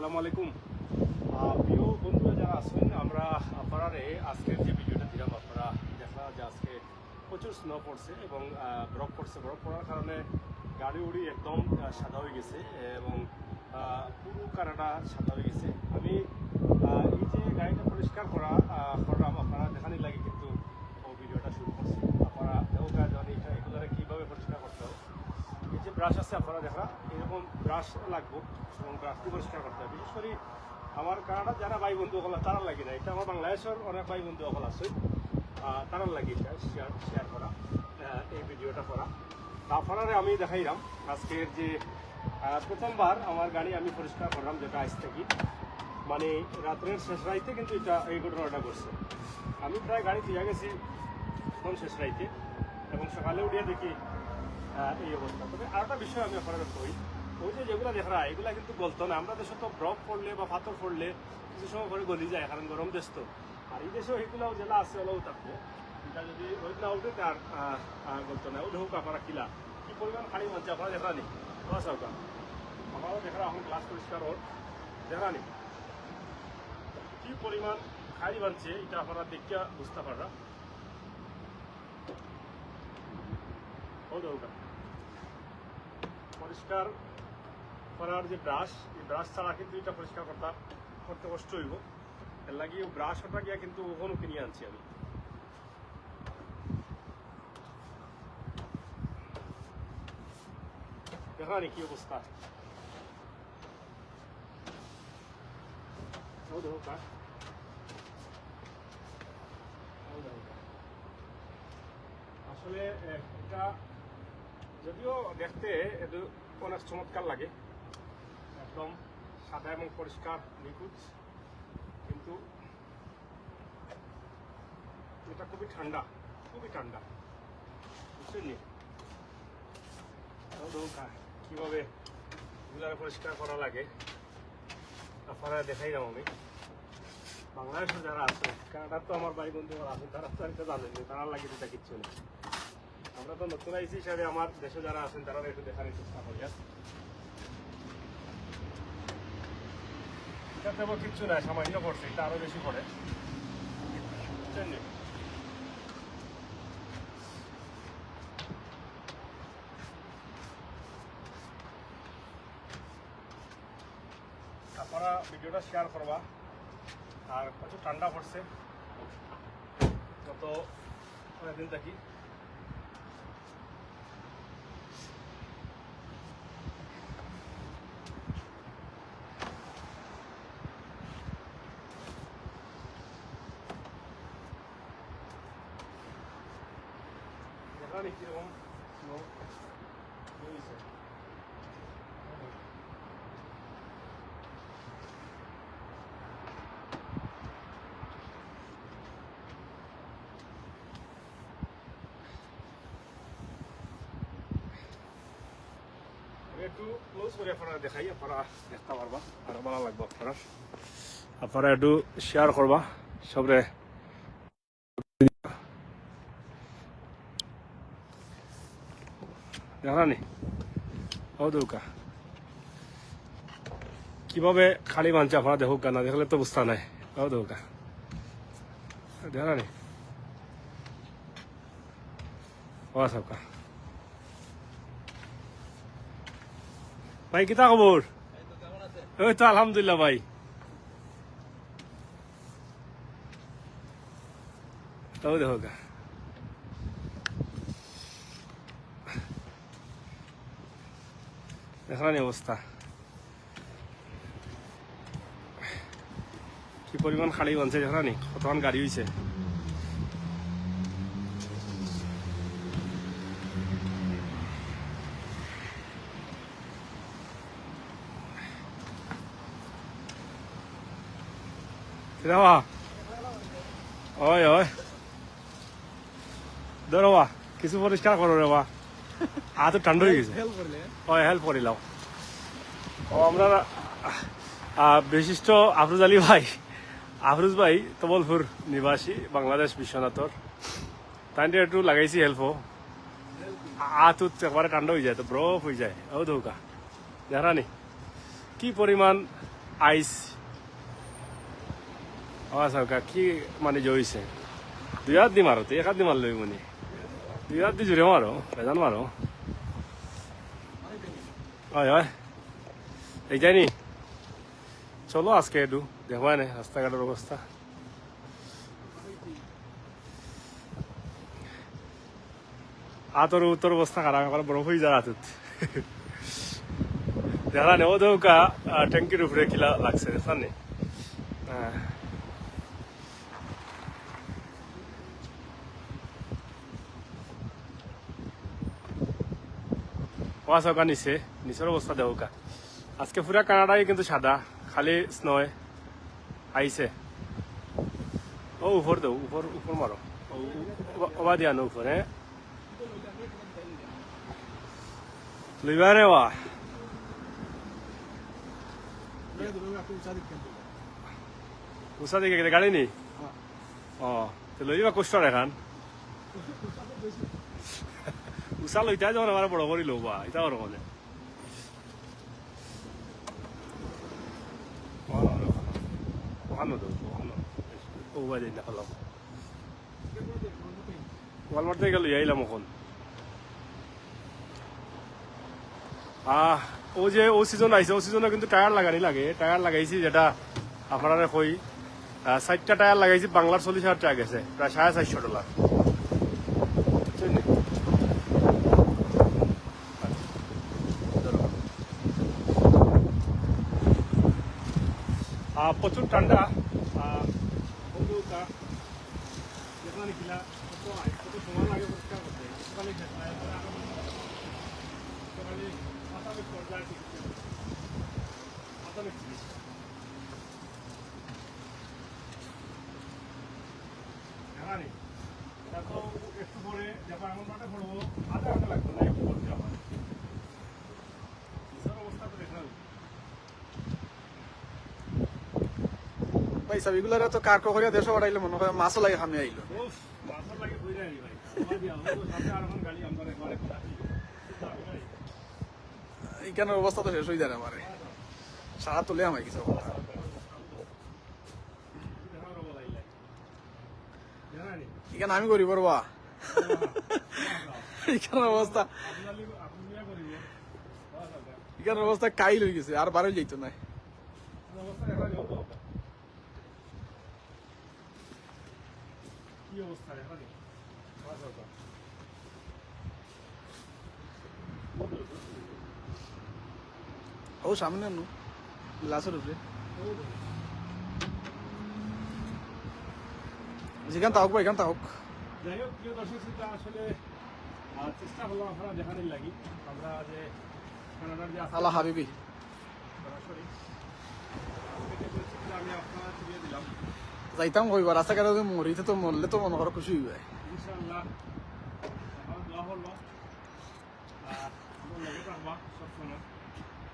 আসসালামু আলাইকুম। প্রিয় বন্ধুরা যারা আছেন, আমরা আপনারা আজকের যে ভিডিওটা দিলাম, আপনারা দেখা যে আজকে প্রচুর স্নো পড়ছে এবং বরফ পড়ছে। বরফ পড়ার কারণে গাড়ি উড়ি একদম সাদা হয়ে গেছে এবং পুরো কানাডা সাদা হয়ে গেছে। আমি এই যে গাড়িটা পরিষ্কার করা আহ, করলাম আপনারা দেখানি লাগে কিন্তু ও ভিডিওটা শুরু করছি আপনারা দেখো কাজ এটা এগুলো কীভাবে পরিষ্কার করতে হবে এই যে ব্রাশ আছে আপনারা দেখা, এরকম ব্রাশ লাগবো এবং ব্রাশ দিয়ে পরিষ্কার করতে হবে। বিশেষ করে আমার কানাডা যারা ভাই বন্ধু হল তারা লাগে না। এটা আমার বাংলাদেশের অনেক ভাই বন্ধু হল আছে। তারা লাগে শেয়ার শেয়ার করা এই ভিডিওটা করা। তারপরে আমি দেখাইলাম। আজকের যে প্রথমবার আমার গাড়ি আমি পরিষ্কার করলাম যেটা আজ থেকে। মানে রাত্রের শেষ রাইতে কিন্তু এটা এই ঘটনাটা করছে আমি প্রায় গাড়ি দিয়ে গেছি একদম শেষ রাইতে। এবং সকালে উঠিয়ে দেখি এই অবস্থা। তবে আরেকটা বিষয় আমি আপনাদের কই ওই যে যেগুলো দেখা এগুলা কিন্তু গলতো না। আমরা দেশে তো বরফ পড়লে বা পাথর পড়লে কিছু সময় করে গলি যায় কারণ গরম দেশ তো। আর এই দেশেও এইগুলাও জেলা আছে ওলাও থাকব। এটা যদি ওই না উঠে তার আহ, না। ওটা হোক আপনারা কিলা। কি পরিমাণ খালি মানছে আপনারা দেখা নি? সরকা আমারও দেখা এখন গ্লাস পরিষ্কার হোক দেখা নি? কি পরিমাণ খালি বানছে এটা আপনারা দেখিয়া বুঝতে পাররা। দরকার পরিষ্কার করার যে ব্রাশ এই ব্রাশ ছাড়া কিন্তু এটা পরিষ্কার করতে করতে কষ্ট হইব। এর লাগি ব্রাশ ওটা গিয়া কিন্তু ওখানে কিনে আনছি আমি। দেখা নি কি অবস্থা। দরকার আসলে এটা যদিও দেখতে একটু অনেক চমৎকার লাগে। একদম সাদা এবং পরিষ্কার, নিখুঁত। কিন্তু এটা খুবই ঠান্ডা খুবই ঠান্ডা। নি? তাও কীভাবে এগুলো পরিষ্কার করা লাগে, আপনারা দেখাইলাম আমি। বাংলাদেশে যারা আছে, কানাডার তো আমার ভাই বন্ধু আছে তারা তো এটা জানেন তারা লাগে এটা কিচ্ছু নেই আমরা তো নতুন আইসি হিসাবে আমার দেশে যারা আছেন তারা একটু দেখানোর চেষ্টা করি। এটা তেমন কিচ্ছু নাই, সামান্য পড়ছে, এটা আরও বেশি পড়ে? আপনারা ভিডিওটা শেয়ার করবা, আর প্রচুর ঠান্ডা পড়ছে গত অনেকদিন থাকি হয়েছে। আমি একটু ক্লোজ করে আপনারা দেখাই আপনারা দেখতে পারবা আরও ভালো লাগবে আপনারা আপনারা একটু শেয়ার করবা সবরে ও দৌকা কীভাবে খালি মানছে আপনারা দেখুক না দেখলে তো বুঝতে নাই। ও সবকা ভাই কিতা খবর ওই তো আলহামদুলিল্লাহ ভাই। তাও দেখো গা অবস্থা। কি পরিমাণ খালি বানছে দেখানি কতক্ষণ গাড়ি হয়েছে দেওয়া ওই ওই ধরো বা কিছু পরিষ্কার করো রে বা আ তো ঠান্ডা হয়ে গেছে ওই হেল্প করিলাম ও আমরা বিশিষ্ট আফরোজ আলী ভাই আফরোজ ভাই তবলপুর নিবাসী বাংলাদেশ বিশ্বনাথর তাই একটু লাগাইছি হেল্প আ তো একবারে ঠান্ডা হয়ে যায় তো বরফ হয়ে যায় ও দৌকা জানানি কি পরিমাণ আইস হোক কি মানে জইছে দুই হাত দি মারো তুই এক হাত দি মারলই মনে দুই হাত দি জুড়ে মারো বেজান মারো হয় হয় এই জানি চলো আজকে একটু দেখবাই নাই রাস্তাঘাটের অবস্থা আতর উত্তর অবস্থা খারাপ আমার বরফ হয়ে যায় হাতত দেখা নেই ও দৌকা ট্যাঙ্কির উপরে কিলা লাগছে হ্যাঁ ওয়া সৌকা নিচে নিচের অবস্থা দেওকা আজকে পুরা কানাডাই কিন্তু সাদা খালি স্নোয় আইছে ও উপর দেও উপর উপর মারো ওবা দিয়া নো উপর লইবারে ওয়া উষা দিকে গাড়ি নি? ও তো লইবা কষ্ট এখান। উষা লইতা যখন আমার বড় করি লবা এটা ওর মানে ওখানো দেবো ওখানো ও বাজে দেখালাম ওয়ালমার্ট থেকে লই আইলাম এখন আহ ও যে ও সিজন আইছে ও সিজনে কিন্তু টায়ার লাগানি লাগে টায়ার লাগাইছি যেটা আপনারা কই ষাটটা টায়ার লাগাইছি বাংলার চল্লিশ হাজার টাকা গেছে প্রায় সাড়ে চারশো ডলার বুঝছেন নি? আহ, প্রচুর ঠান্ডা আহ, বন্ধু, তা যেখানে কিনা কত আয়, কত সময় লাগে পরিষ্কার করতে সকালে খেতে হয়, তারপরে আরও সকালে মাথা বেশ পর্যায়ে ঠিক আছে। মাথা বেশ ঠিক আছে। এখানে, এটা তো একটু পরে যখন এমন মাঠে পড়ব, আধা ঘণ্টা লাগবে না, একটু পরে যাওয়া। নিচের অবস্থা তো দেখলাম। ভাই সব এগুলার তো কার করিয়া দেশ বাড়াইলে মনে হয় মাছও লাগে সামনে আইলো। অবস্থা তো শেষ হয়ে যায় আমার। সারা তুলে আমার কিছু কথা? এখানে আমি করি পারবা এখানের অবস্থা। এখানের অবস্থা কাইল হয়ে গেছে আর বারো যাইতো না আপনার অবস্থা দেখা যাও তো। কি অবস্থা নি? বাস ও সামনে নু গ্লাসের উপরে যেখান তাহক বা এখান তাহক যাই হোক প্রিয় দর্শক শ্রোতা আসলে চেষ্টা করলাম আপনারা দেখানোর লাগি আমরা যে আজকে হাবিবি সরাসরি আমি আপনারা দিলাম যাইতাম কইবা রাস্তাঘাটে যদি মরিতে তো মরলে তো মনে করো খুশি হইবে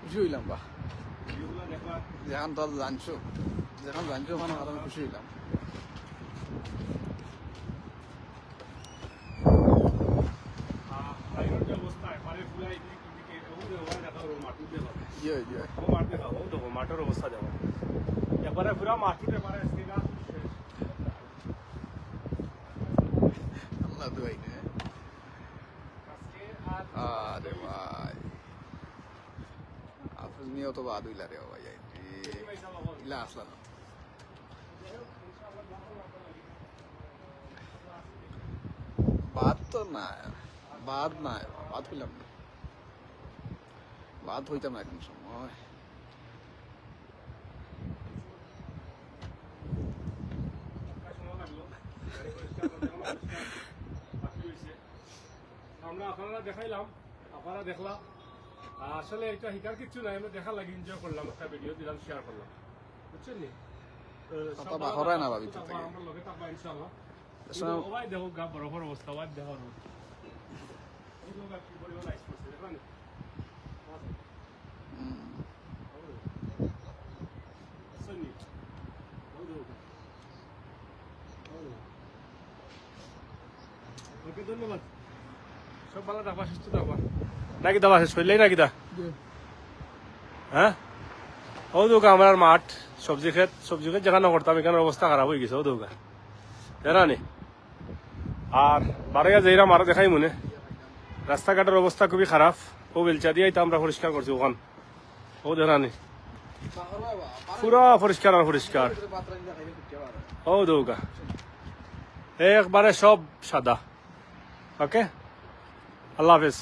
খুশি হইলাম বা যেখান তো জানছো যেখান জানছো ওখানে আমি খুশি হইলাম যে অবস্থা এবারে পুরা এদিকে এদিকে ওগুলো ওগুলো দেখা হবে মাটুর দেখা হবে ইয়ে ইয়ে ও মাঠ দেখা ও দেখো মাঠের অবস্থা দেখো এবারে পুরা মাটুর এবারে আজকে গা শেষ আল্লাহ দুয়াই নে আজকে আর আরে ভাই আফরোজ নিয়েও তো বাদ হইলা রে ভাই ইলা বাদ তো না বাদ না বাদ হইলাম না। বাদ হইতাম না এখন সময়। আমরা আপনারা দেখাইলাম, আপনারা দেখলাম আসলে এটা শিকার কিছু নাই আমরা দেখা লাগি এনজয় করলাম একটা ভিডিও দিলাম শেয়ার করলাম। বুঝছেন নি? ধন্যবাদ। সব ভালো থাকবা সুস্থ থাকবা নাকি দাবা শেষ করলেই নাকি দা? হ্যাঁ? ও দৌকা আমার মাঠ সবজি ক্ষেত সবজি ক্ষেত যেখানে করতাম এখানের অবস্থা খারাপ হয়ে গেছে ও দৌকা জানা আর বারোয়া যেইরা মারা দেখাই মনে। রাস্তাঘাটের অবস্থা খুবই খারাপ। ও বেলচা দিয়ে আমরা পরিষ্কার করছি ওখান। ও দেখা নি? পুরা পরিষ্কার আর পরিষ্কার। ও দৌকা একবারে সব সাদা। ওকে? আল্লাহ হাফেজ